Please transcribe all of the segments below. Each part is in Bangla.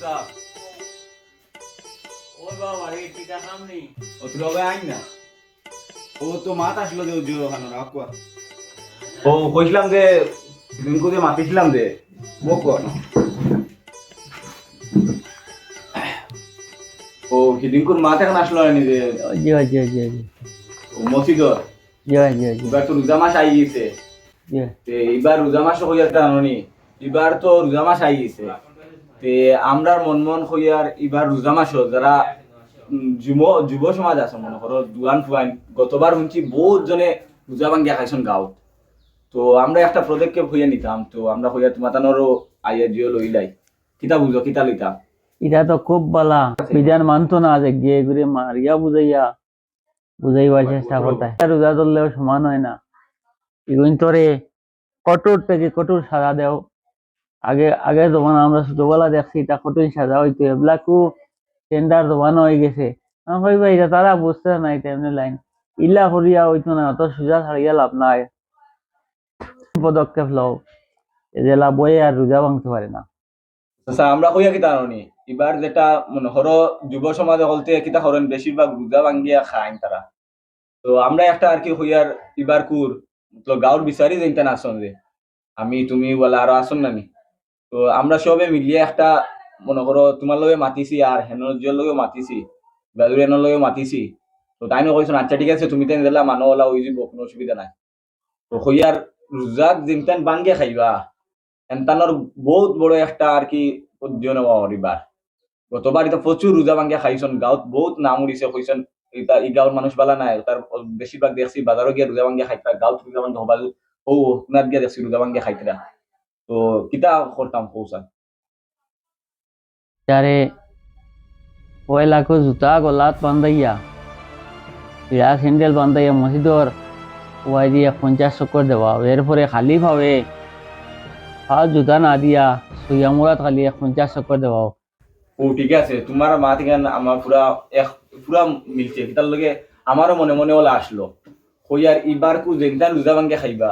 সাহ ও বাবা রে টিকা কাম নেই? ও তুই হবে আইন না? ও তো মাত আসলো যে জিও ওখানে রাখবা ও কইছিলাম যে দিনকু যে মাতিছিলাম যে মোক কর ও সেদিনকুর মাত এখন আসলো না যে? জি জি জি জি। মসজিদর জি জি জি। এবার তো রোজা মাস আই গেছে। জি। তে এবার রোজা মাস হইয়া জানি এবার তো রোজা মাস আই গেছে। তে আমরার মন মন হইয়ার এবার রোজা মাস যারা যুব যুব সমাজ আছে মনে করো দুয়ান ফুয়ান গতবার শুনছি বহুত জনে রোজা ভাঙ্গিয়া খাইছেন গাঁৱত। তো আমরা একটা পদক্ষেপ হইয়া নিতাম তো আমরা হইয়া তোমাতানোরও আইয়া জিও লইলাই। কিতা বুঝো কিতা লইতাম এটা তো খুব বালা। বিধান মানতো না যে গিয়ে ঘুরে মারিয়া বুঝাইয়া বুঝাইবার চেষ্টা করতে রোজা ধরলেও সমান হয় না। এগুলো তোরে কঠোর থেকে কঠোর সাজা দেও। আগে আগে যখন আমরা ছোটবেলা দেখছি, এটা কঠিন সাজা হইতো এগুলাকু টেন্ডার জমানো হয়ে গেছে। আমি ভাই ভাই, এটা তারা বুঝতে নাই তেমনি লাইন ইল্লা করিয়া হইতো না, অত সোজা ছাড়িয়া লাভ নাই। পদক্ষেপ লও এজেলা বয়ে আর রোজা ভাঙতে পারে না। আচ্ছা আমরা হইয়া কিতা আনি এবার যেটা মনে করো, যুব সমাজে বলতে কিতা করেন, বেশিরভাগ রোজা ভাঙ্গিয়া খাইন তারা। তো আমরা একটা আর কি হইয়ার, এবার কুর তো গাঁর বিচারি যেটা আসন যে, আমি, তুমি বলা আরও আসন নানি তো আমরা সবে মিলিয়ে একটা, মনে করো, তোমার লগে মাতিছি আর হেনজিওর লগে মাতিছি বেদুরিয়ানোর লগে মাতিছি। তো তাই নো কইছো আচ্ছা ঠিক আছে, তুমি তাই দিলা মানুহ ওলা যাব কোনো অসুবিধা নাই। তো হইয়ার রোজাক যেমতেন বাঙ্গে খাইবা। এনতানোর বহুত বড় একটা আর কি উদ্যান এবার গতবার এটা প্রচুর রোজা ভাঙ্গিয়া খাইছন, গাঁৱত বহুত নাম উঠিছে কইছন এটা এই গাঁৱৰ মানুষ বালা নাই তার বেশিরভাগ দেখছি বাজারও গিয়ে রোজা ভাঙ্গিয়া খাইতা গাঁৱত রোজা ভাঙ্গিয়া হবা ও আপনার গিয়া দেখছি রোজা ভাঙ্গিয়া খাইতরা তো কিতা করতাম কৌশল ત્યારે পয়লাকো জোতা গলাত বান্ধাইয়া ইয়া স্যান্ডেল বান্ধাইয়া মসজিদর ওয়াই দিয়ে পঞ্চাশ চক্কর দেওয়া এরপরে খালি ভাবে হাত জুতা না দিয়া সুইয়া মুরাত খালি এক পঞ্চাশ চক্কর দেওয়া ও ঠিক আছে তোমার মা থেকে আমার পুরা এক পুরা মিলছে কিতার লগে আমারও মনে মনে ওলা আসলো কইয়ার ইবার কু যেনতান রোজা ভাঙ্গিয়া খাইবা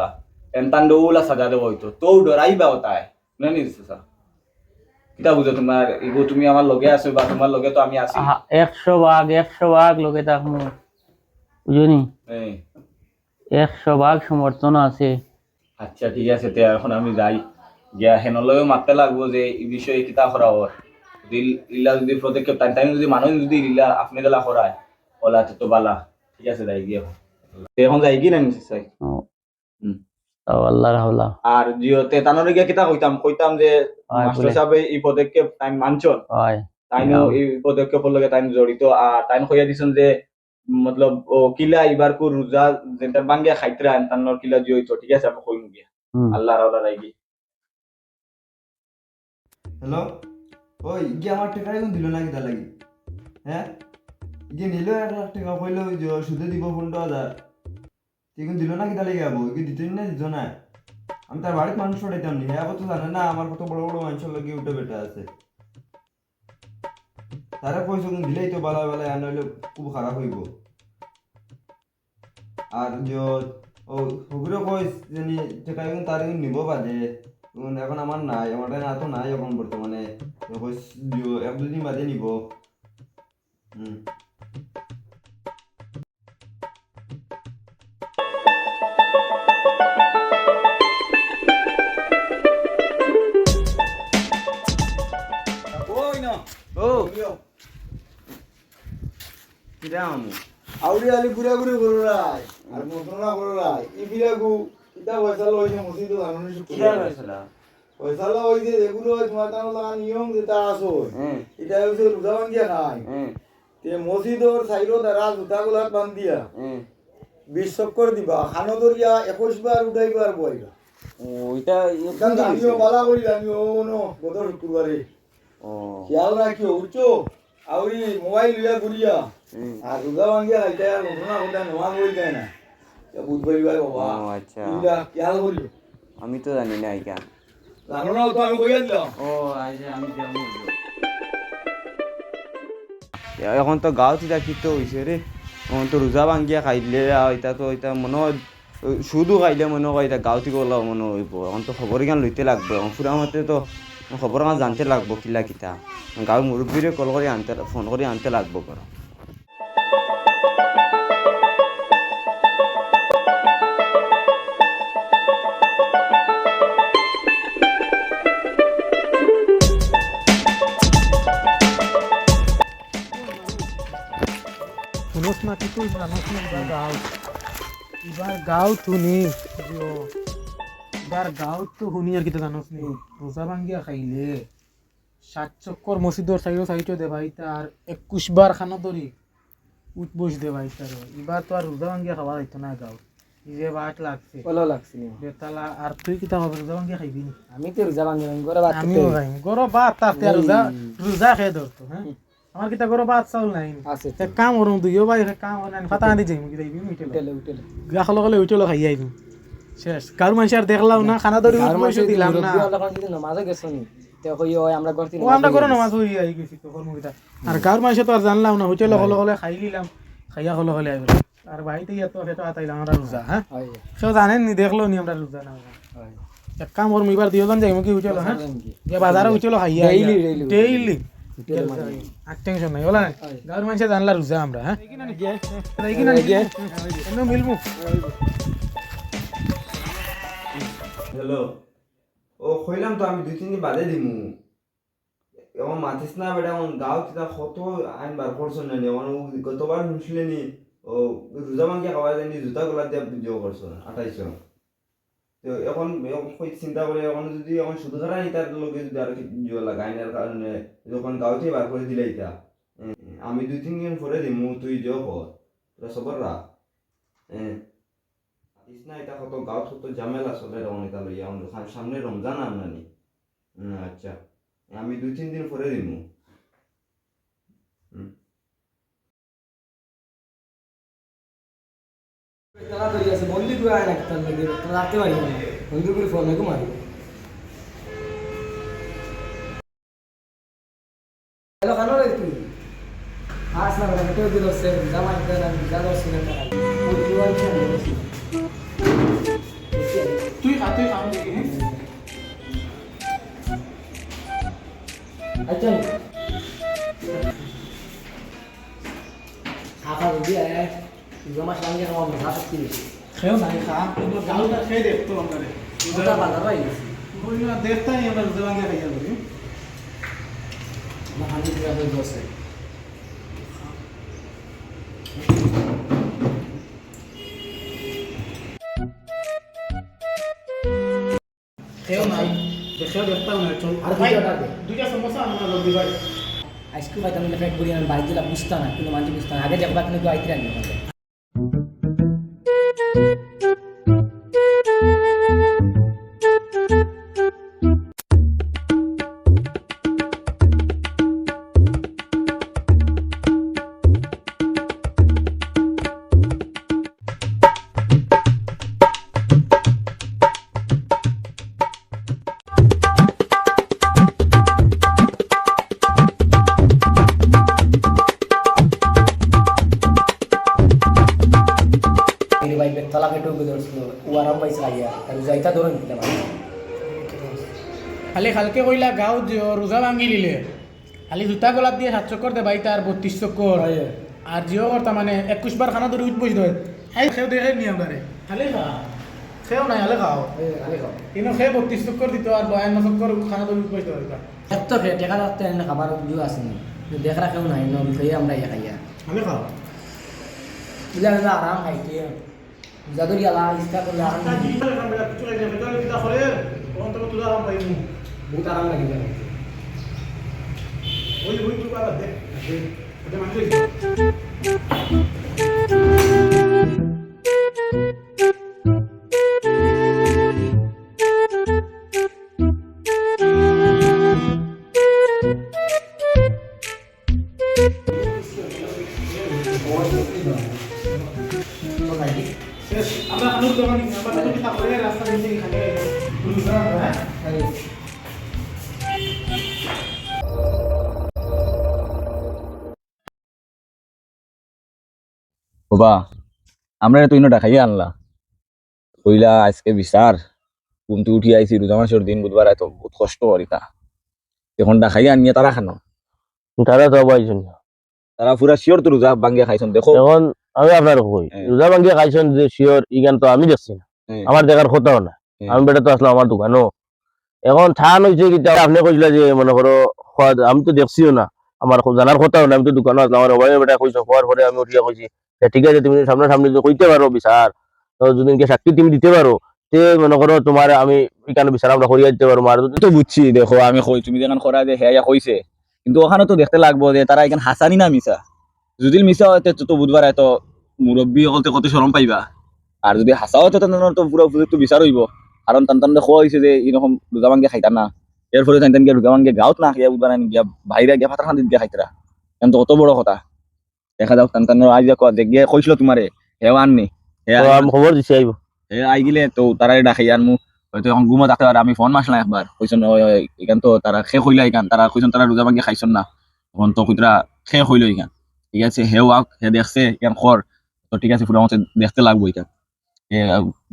এনতান দৌলা সাজা দেবো হইতো তো ডরাইবা ওতায় না নিছে স্যার কিতা বুঝো তোমার এগো তুমি আমার লগে আছো বা তোমার লগে তো আমি আছি। একশো ভাগ একশো ভাগ লোকে তাকমু বুঝনি। একশো ভাগ সমর্থন আছে। আচ্ছা ঠিক আছে তে এখন আমি যাই। গিয়া হেনলৈও মারতে লাগবো যে এই বিষয়ে কিতা করা ওর যদি ইল্লা যদি পদক্ষেপ টাইম টাইম যদি মানুষ যদি ইল্লা আপনি গেলা করায় ওলা তো বালা। ঠিক আছে যাই গিয়ে। এখন যাই কি না নিশ্চয়? হুম। আল্লাহর হাওলা। আর জিও তে তানোর গিয়া কিতা কইতাম? কইতাম যে মাস্টার সাহেব এই পদক্ষেপ টাইম মানছন হয়। তাইনো এই পদক্ষেপের লগে টাইম জড়িত। আর টাইম কইয়া দিছেন যে মতলব ও কিলা এবার কো রোজা যেটা বাঙ্গিয়া খাইতরা তানোর কিলা জড়িত ঠিক আছে? আমি কইম গিয়া। আল্লাহর আল্লাহ রাইগি হ্যালো? ওই গিয়ে আমার টাকা এখন দিল না কিতা লাগি? হ্যাঁ? গিয়ে নিল এক লাখ টাকা কইলো সুদে দিব পনেরো হাজার। এখন দিল না কিতা লাগি আবো কি দিতেন না, দিত না? আমি তার বাড়িতে মানুষ পড়াইতাম নি। হ্যাঁ তো জানে না, আমার কত বড় বড় মানুষের লগে উঠে বেটা আছে। তারা পয়সা কোন দিলেই তো বালা বালা, আর নইলে খুব খারাপ হইব। আর যে ও ওগুলো কইস জানি টাকা এখন তার নিব বাদে। এখন আমার নাই, আমার টাকা তো নাই এখন বর্তমানে। এক দুদিন বাদে নিব। হুম কিরা আমু আউরি আলি ঘুরি করো রাই আর মন্ত্রণা করো রাই ইবিলাকু ইটা পয়সা মসজিদ কিরা এগুলো তোমার লাগা নিয়ম যেটা আসো হ্যাঁ। এটা হচ্ছে রোজা ভাঙ্গিয়া খাই হ্যাঁ। তে মসজিদর সাইডত দ্বারা জোতা গুলাত বান্ধিয়া। বিশ চক্কর দিবা খানো দরিয়া একুশ বার উঠাইবা আর বইবা ওইটা আমিও বালা করি আমিও নো গত শুক্রবারে খেয়াল রাখিও উঠছো আউরি মোবাইল লইয়া ঘুরিয়া। আর রোজা ভাঙ্গিয়া খাইতে আর মন্ত্রণা করতে নোয়া করি দেয় না। বুধ পারিবার বাবা। ও আচ্ছা। খেয়াল আমি তো জানি না এটা জানো না তো আমি কইয়া দিলাম। ও আচ্ছা আমি যাব এখন তো গাঁৱত এতিয়া কি তো হৈছে ৰে এখন তো ৰোজা ভাঙ্গিয়া খাইলে আৰু এতিয়া তো এতিয়া মনে হয় সুদো খাইলে মনে হয় এতিয়া গাঁৱত গ'লা মনে হইব। এখন তো খবৰ কেন লইতে লাগব। এখন ফুৰা মতে তো খবর আমার জানতে লাগবো, কিলা কিতা। গাঁৱৰ মুৰব্বীৰে কল কৰি আনতে, ফোন কৰি আনতে লাগবো কর শুনোস না তুই এবার গাও এবার গাও তুনি এবার গাও তো শুনি আর কিতা জানোস নি রোজা ভাঙ্গিয়া খাইলে। সাত চক্কর মসজিদর সাইডো সাইডো দে ভাই তার একুশ বার খানা ধরি উঠ বস দে ভাই তার এবার তো আর রোজা ভাঙ্গিয়া খাওয়া যাইতো না যে বাট লাগছে। ভালো লাগছে বেতালা আর তুই কিতা হবে রোজা খাইবি নি? আমি তো রোজা ভাঙি ঘরে ভাত আমিও খাইম। গরো ভাত তাতে রোজা রোজা খেয়ে ধরতো হ্যাঁ আমার কিতা গরো ভাত চাউল নাই আছে এক কাম করুন দুইও ভাই কাম করেন ফাতা আনি যাই মুখি যাইবি মিটে উঠেলে উঠেলে গাখলো গলে উঠল খাই আইবি শেষ। কারু মানুষ আর দেখলাম না খানা পয়সা দিলাম না। গেছো আমরা করে নামাজ হই আই গেছি আর কারু মানুষ তো আর জানলাম না হোটেল হলো হলে খাই নিলাম খাইয়া হলো হলে আইবে। আর বাড়িতে ইয়া তো সেটা আতাইলাম আমরা রোজা হ্যাঁ? হয়। সেও জানেন নি দেখল নি আমরা। রোজা না এক কাম করব এবার দিওজন যাই মুখি উঠল হ্যাঁ? যে বাজারে উঠল খাইয়া ডেইলি আর টেনশন নাই বলা গাঁর মানুষে জানলা রোজা আমরা হ্যাঁ? মিলবো হ্যালো। ও কইলাম তো আমি দুই তিন দিন বাদে দিমু। এখন মাতিস না বেটা এখন গাঁও কিতা কত আইন বার করছ না নি? এখন ও গতবার শুনছিলে নি, ও রোজা মাংকে খাওয়া যায়নি জুতা গলা দিয়া ভিডিও করছ আঠাইছো তো এখন চিন্তা করে এখন যদি, এখন শুধু খারা ইতার লগে যদি আর ভিডিও লাগাই না কারণে যখন গাঁওতে বার করে দিলে ইতা আমি দুই তিন দিন পরে দিমু, তুই যাও কর সবর রাখ হ্যাঁ মাতিস এটা কত গাঁৱত কত ঝামেলা চলে এটা লইয়া এখন সামনে রমজান আমনানি আচ্ছা আমি দুই তিন দিন পরে দিমু তারা করে আয় না লাগে ফোন মারি হ্যালো খানো রে তুই আস না কেউ দিল সে জামা দিল না আচ্ছা খাফা যদি আয় জমা সঙ্গে আমার ভাষা কি খেয়েও নাই খা কিন্তু গালটা খেয়ে দেখতো আমরা রে ওটা বাজার ওই না দেখতাই আমরা রোজা ভাঙ্গে খাইয়া করি আমার হানি দিয়া হয়ে দেখেও দেখতাম না চল আর ভাই, দুইটা দে। দুইটা সমস্যা আমার জলদি ভাই আইসক্রিম খাইতাম না ফ্যাট করি আমি বুঝতাম না কিন্তু মানুষ বুঝতাম আগে যাব কিন্তু আইতে রাখব ধরে নিলাম খালি খালকে কইলা গাঁও রোজা ভাঙ্গি নিলে খালি জুতা গলাত দিয়ে সাত চক্কর দে ভাই তার বত্রিশ চক্কর আর জিও করতা মানে একুশ বার খানা ধরে উঠ বসে দেয় হাই খেয়েও দেখে নি আমরা খালি খা। খেয়েও নাই হালে খাও। খালি খাও। কিন্তু খেয়ে বত্রিশ চক্কর দিত আর বয়ান্ন চক্কর খানা ধরে উঠ বসে দেয় এত খেয়ে টেকা রাখতে খাবার জু আছে না? দেখ রাখেও নাই ন আমরা ইয়া খাইয়া। হালে খাও। না আরাম খাইতে জাদুরি আলা ইস্তা করলে আরাম বহুত আরাম লাগে যাবে আমরা বাবা আমরা তো ইনো দেখাইয়া আনলা। কইলা আজকে বিচার। ঘুমতে উঠি আইছি রোজা মাসের দিন বুধবার আয় তো বহুত কষ্ট করিতা এখন দেখাই আনিয়ে তারা খানো। তারা তো পাইছেন তারা পুরা শিওর তো রোজা ভাঙ্গিয়া খাইছেন দেখো। এখন আমি আপনার কই। রোজা ভাঙ্গিয়ে খাইছেন যে শিওর ইগান তো আমি দেখছি না। আমার দেখার কথাও না। আমি বেটা তো আসলাম আমার দোকানও এখন ঠান হয়েছে কি আপনি কইলা যে মনে করো আমি তো দেখছিও না। আমার জানার কথাও না আমি তো দোকানও আসলাম আমার বেটা কইছো হওয়ার পরে আমি উঠিয়া কইছি ঠিক আছে, তুমি সামনে সামনে যদি কইতে পারো বিচার তো যদি সাক্ষী তুমি দিতে পারো, তে মনে করো তোমার আমি এখানে বিচার আমরা করিয়া দিতে পারব আর তো বুঝছি, দেখো, আমি কই তুমি যেখান করা যে হ্যাঁ কইছে কিন্তু ওখানে তো দেখতে লাগবো যে তারা এখানে হাসানি না মিশা যদি মিশা হয়, তো বুধবার এত মুরব্বী হলতে কত শরম পাইবা। আর যদি হাসা তাহলে তো পুরো তো বিচার হইব। কারণ তান তান খোয়া হয়েছে যে এরকম রোজা ভাঙ্গে খাইতা না। এর ফলে তান তান গিয়ে রোজা ভাঙ্গে গাঁত না খাইয়া বুধবার গিয়া বাইরে গিয়া ফাটার খান্দিত গিয়া খাইতরা তো কত বড় কথা। দেখা যাক তান তান আজ গিয়ে কইছিল তোমারে হেও আননি হে খবর দিছি আইব এ আই গিলে তো তারাই ডাকাই আর মু হয়তো এখন ঘুমা থাকতে পারে আমি ফোন মাসলাম একবার কইছন এখান তো তারা খে হইলা এখান তারা কইছন তারা রোজা ভাঙ্গি খাইছন না। তখন তো কইতরা খে হইল এখান ঠিক আছে হেও আক হে দেখছে এখান খর তো ঠিক আছে পুরো মতে দেখতে লাগবো এটা এ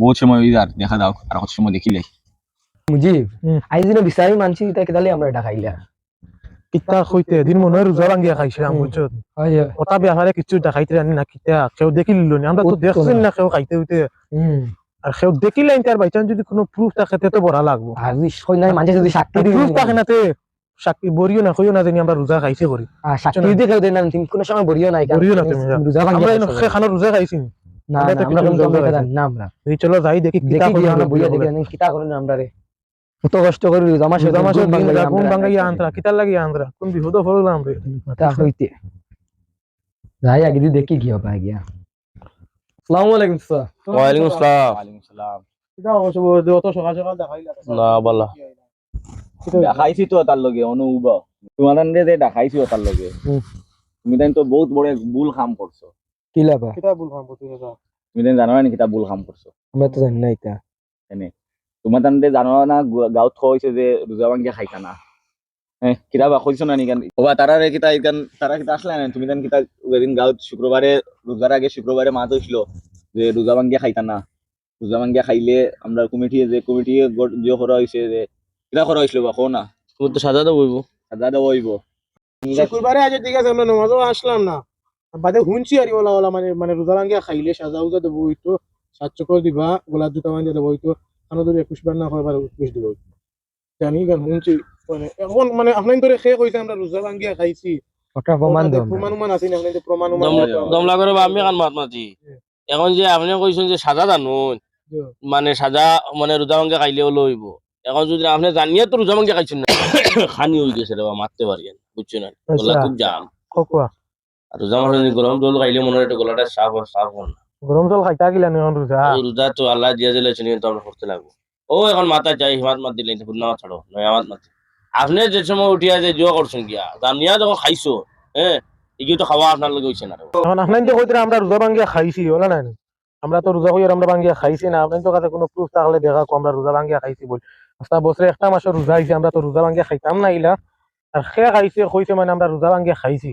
বহুত সময় হই আর দেখা দাও আর কত সময় দেখিলে। মুজিব হুম। আইজ বিচারি মানছি তাই কেদালি আমরা খাইলা। কিতা কইতে এদিন মনে হয় রোজা ভাঙ্গিয়া হুম। বুঝছ ওটা বেহারে কিছু দেখাইতে জানি না কিতা কেউ দেখি লিল আমরা তো। দেখছেন না কেউ খাইতে হইতে আর কেউ দেখিলেন তার বাইচান যদি কোনো প্রুফ থাকে তো বড়া লাগবো। আর সৈন্য মানছে যদি সাক্ষী প্রুফ থাকে না তে সাক্ষী বরিও না কইও না জানি আমরা রোজা খাইছে করি আর সাক্ষী দিতে কেউ দেন না তুমি কোনো সময় বরিও নাই বরিও না তুমি। রোজা আমরা ভাঙ্গিয়া এনে খাইছো। রোজা খাইছি না। না, আমরা আমরা খাইছি। না। আমরা এই চলো যাই দেখি কিতা করি আমরা বইয়া দেখি কিতা করেন আমরা রে কত কষ্ট করে মাসে রোজা মাসের দিন বাঙালি রাগুন আমরা। আন্দ্রা কিতার লাগি আন্দ্রা কোন বিপদ পড়লাম রে তা হইতে। যাই আগে দিয়ে দেখি কি হবে গিয়া। আসসালামু আলাইকুম স্যার। ওয়ালাইকুম আসসালাম ওয়ালাইকুম সালাম কিতা অবশ্য অত সকাল সকাল দেখাইলা। না বালা। দেখাইছি তো তার লগে অনুভব তোমার যে দেখাইছি তার লগে। তুমি তাই তো বহুত বড় ভুল কাম করছ। কি লাভা? কিতা বলবাম তুই দাদা তুমি জানো না কিতা ভুল কাম করছ। আমরা তো জানি না এটা। তোমার তান্তে জানো না গাঁৱত থোৱা হৈছে যে ৰোজা ভাঙ্গিয়া খাইছা না হ্যাঁ কিতাবা কৈছো না নিকান ওবা তারারে কিতা ইকান তারা কিতা আসলে না তুমি কিতা এদিন গাঁৱত শুক্রবারে রোজার আগে শুক্রবারে মাছ হইছিল যে রোজা ভাঙ্গিয়া খাইতা না রোজা ভাঙ্গিয়া খাইলে আমরা কমিটি যে কমিটি যে করা হয়েছে যে কিতা করা হয়েছিল বা কো না? তুমি তো সাজা দেবো সাজা দেওয়া হইব শুক্রবারে আজ ঠিক আছে আমরা নমাজও আসলাম না। বাদে শুনছি আর ওলা ওলা মানে মানে রোজা ভাঙ্গিয়া খাইলে সাজা উজা দেবো হইতো সাত চকর দিবা গোলাপ জুতা বান্ধিয়া দেবো হইতো একুশ বার না হয় বার একুশ দিব জানি গান শুনছি মানে এখন মানে আপনার ধরে খেয়ে কইছে আমরা রোজা ভাঙ্গিয়া খাইছি। ওটা প্রমাণ দাও প্রমাণ উমান আছে না? প্রমাণ উমান দমলা করে আমি কান মাত মাতি। এখন যে আপনি কইছেন যে সাজা জানুন মানে সাজা মানে রোজা ভাঙ্গে খাইলেও লইব এখন যদি আপনি জানিয়ে তো রোজা ভাঙ্গে খাইছেন না। খানি হয়ে গেছে রে মারতে পারি বুঝছ না গলা আচ্ছা। খুব জাম। রোজা মাসে গরম জল খাইলে মনে হয় একটু গলাটা সাফ হয় সাফ হয় না। গরম জল খাইতা গিলা নিয়ন রোজা রোজা তো আল্লাহ দিয়ে দিলে কিন্তু আমরা করতে লাগবো। ও এখন মাথা চাই হিমাত মাত দিলে নামাজ ছাড়ো নয় আমার মাত আপনি যে সময় উঠিয়া যে জোয়া করছেন গিয়া জানিয়া যখন খাইছো হ্যাঁ এগুলো তো খাওয়া আপনার লগে হইছে না। এখন আপনার তো কইতে আমরা রোজা ভাঙ্গিয়া খাইছি ওলা নাই? আমরা তো রোজা কইয়ার আমরা ভাঙ্গিয়া খাইছি না। আপনার তো কাছে কোনো প্রুফ থাকলে দেখা কো আমরা রোজা ভাঙ্গিয়া খাইছি বল। আস্তা বছরে একটা মাসের রোজা হইছে আমরা তো রোজা ভাঙ্গিয়া খাইতাম না ইলা আর খে খাইছে কইছে মানে আমরা রোজা ভাঙ্গিয়া খাইছি।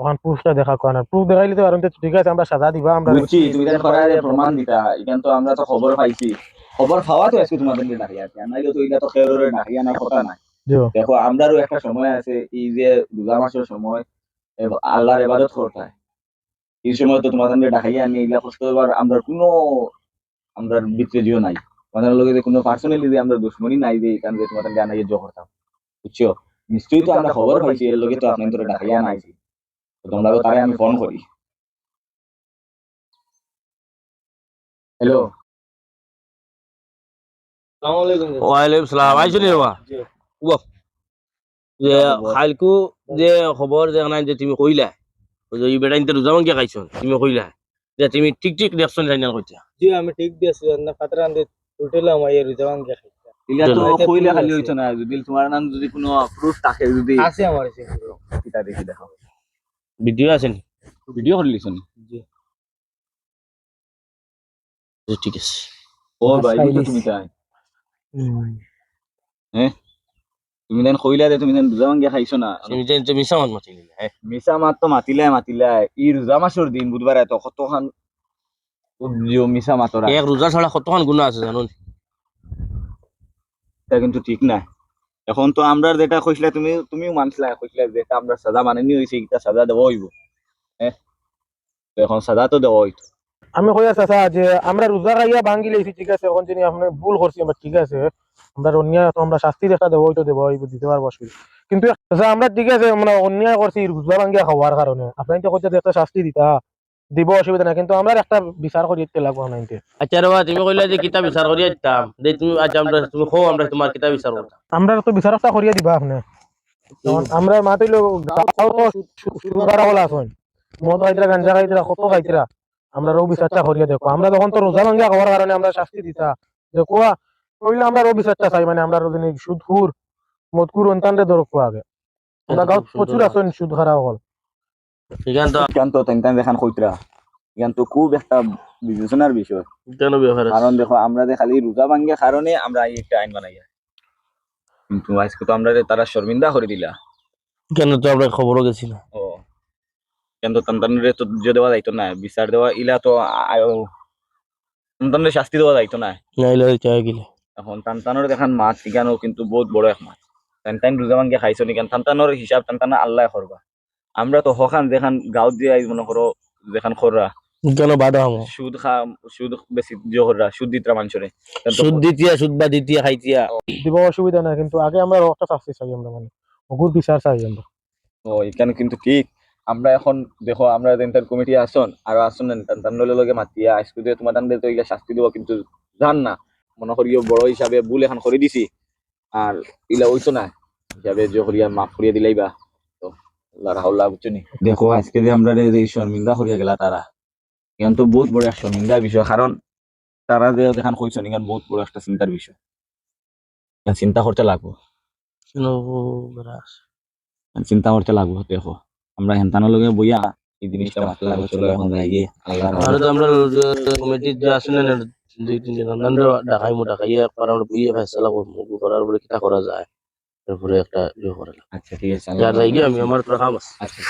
তখন প্রুফটা দেখা কোয়া না। প্রুফ দেখাইলে তো আর ঠিক আছে আমরা সাজা দিবা আমরা বুঝছি তুমি তাই করা যে প্রমাণ দিতা ইকান তো আমরা তো খবর পাইছি। খবর পাওয়া তো আজকে তোমাদের ডাকিয়া আছে নাইলে তো এটা তো খেয়ে ডাকিয়া নাই কথা নাই। দেখো আমরারও একটা সময় আছে এই যে রোজা মাসের সময় আল্লাহর ইবাদত করতে এই সময় তো তোমাদের ডাকাইয়া আনি এগুলা কষ্ট এবার আমরা কোনো আমরা ভিতরে জিও নাই। তোমাদের লগে যে কোনো পার্সোনালি যে আমরা দুশ্মনী নাই যে এখান যে তোমাদের আনাইয়ে জো করতাম। বুঝছ? নিশ্চয়ই তো আমরা খবর পাইছি এর লগে তো আপনাদের ডাকাইয়া নাইছি তো তোমরা তো তারে আমি ফোন করি। হ্যালো ওয়ালাইকুম সালাম। আইছো নি বাবা উয়া যে খাইলকু যে খবর যে নাই যে তুমি কইলা যে এই বেটা ইনতে রোজা ভাঙ্গে খাইছো? তুমি কইলা। যে তুমি ঠিক ঠিক দেখছ জানি না কইতা জি আমি ঠিক দিয়েছি না ফাতরা আনতে উঠলাম আই রোজা ভাঙ্গা খাইতা ইলা তো এটা খালি। হইতো না যদি তোমার নাম যদি কোনো প্রুফ থাকে যদি আছে আমার কাছে এটা দেখি দেখাও। ভিডিও আছে নি ভিডিও করে লিখছো নি? যে ঠিক আছে। ও ভাই তুমি তাই। তুমি দেন কইলা যে তুমি দেন রোজা ভাঙ্গিয়া খাইছো না। তুমি যে যে মিছা মাত মাতি নিলা হ্যাঁ। মিছা মাত তো মাতিলে মাতিলে। ই রোজা মাসের দিন বুধবার এত কতখান মিছা মাতরা এক রোজা ছাড়া কতক্ষণ গুণা আছে জানো? এটা কিন্তু ঠিক না এখন তো আমরা যেটা কইছিলা তুমি, তুমিও মানছিলা কইছিলা যে এটা আমরা সাজা মানেনি হইছে, এটা সাজা দেওয়া হইব। হ্যাঁ? এখন সাজা তো দেওয়া হইতো। আমি কই চাচা, যে আমরা রোজা খাইয়া ভাঙ্গি লেছি ঠিক আছে, এখন যিনি আপনি ভুল করছি আমরা ঠিক আছে, আমরা অন্যায়, তো আমরা শাস্তির একটা দেবো হয়তো দেবো হইব, দিতে পারব অসুবিধা কিন্তু আমরা ঠিক আছে মানে অন্যায় করছি, রোজা ভাঙ্গিয়া খাওয়ার কারণে। আপনি তো কইতে একটা শাস্তি দিতা। দিব অসুবিধা নাই কিন্তু আমরা একটা বিচার করি দিতে লাগবো না আচ্ছা রে বা তুমি কইলা যে কিতা বিচার করিয়া দিতাম যে তুমি আজ আমরা তুমি খো আমরা তোমার কিতা বিচার করতাম আমরা তো বিচার একটা করিয়া দিবা আপনি। আমরা মাতিল গাঁও তো সুগার হল আসুন মদ খাইতরা গাঞ্জা খাইতরা কত খাইতরা আমরা রো বিচারটা করিয়া দেখো। আমরা তখন তো রোজা ভাঙ্গা খাওয়ার কারণে আমরা শাস্তি দিতা যে কোয়া কইলে আমরা রো বিচারটা চাই মানে আমরা রোদিনী সুদ খুর মদকুর অন্তানরে দরক আগে আমরা গাঁও প্রচুর আসুন সুদ খারাপ হল এখান তো কেন তো তেন দেখান কইতরা এখান তো খুব একটা বিবেচনার বিষয়। কেন ব্যাপার কারণ দেখো আমরা খালি রোজা ভাঙ্গিয়া কারণে আমরা এই একটা আইন বানাইয়া। কিন্তু আজকে তো আমরা তারা শর্মিন্দা করে দিলা। কেন তো আমরা খবরও গেছি না ও সন্তানের তো যে দেওয়া যাইতো না বিচার দেওয়া ইলা তো শাস্তি দেওয়া যাইতো না নাইলে চাই গেলে। এখন টানটানোর দেখান মাছ ঠিকানো কিন্তু বহুত বড় এক মাছ টানটান রোজা ভাঙ্গিয়া খাইছো নি কেন টানটানোর হিসাব টানটানা আল্লাহ করবা আমরা তো হখান যেখান গাঁৱত দিয়ে মনে করো যেখান খররা। কেন বাধা হমো? সুদ খা সুদ বেশি জোহররা সুদ দিতরা মানুষরে। সুদ দিতিয়া সুদ বা দিতিয়া খাইতিয়া। দিব অসুবিধা নাই কিন্তু আগে আমরা রো একটা শাস্তি চাই আমরা মানে। অগুর বিচার চাই আমরা। ও এখানে কিন্তু ঠিক। আমরা এখন দেখো আমরা ইন্টার কমিটি আসন আর আসন তান্ডলে লগে মাতিয়া আজকে দিয়ে তোমার তান্ডে তো শাস্তি দিব কিন্তু জান না। মনে করিও বড় হিসাবে ভুল এখন করে দিছি। আর ইলা হইতো না। হিসাবে যে করিয়া মাফ করিয়া দিলাইবা তো আল্লাহ রাহুল্লাহ বুঝছ নি দেখো আজকে যে আমরা শর্মিন্দা করিয়া গেলা তারা এখন তো বহুত বড় এক শর্মিন্দার বিষয় কারণ তারা যে দেখান কইছো নিখান বহুত বড় একটা চিন্তার বিষয়। চিন্তা করতে লাগবো। চিন্তা করতে লাগবো দেখো। আমরা হেন্তানোর লগে বইয়া এই জিনিসটা মাথায় লাগবে চলো এখন যাই গিয়ে আল্লাহ তো আমরা কমিটি যে আসলে না দুই তিন জন আমরা ডাকাই মো ডাকাইয়া পর আমরা বুঝিয়ে ফেসলা করব করার পরে কিটা করা যায়। তারপরে একটা ইয়ে করে আচ্ছা ঠিক আছে আমি আমার তো কাম আছে আচ্ছা।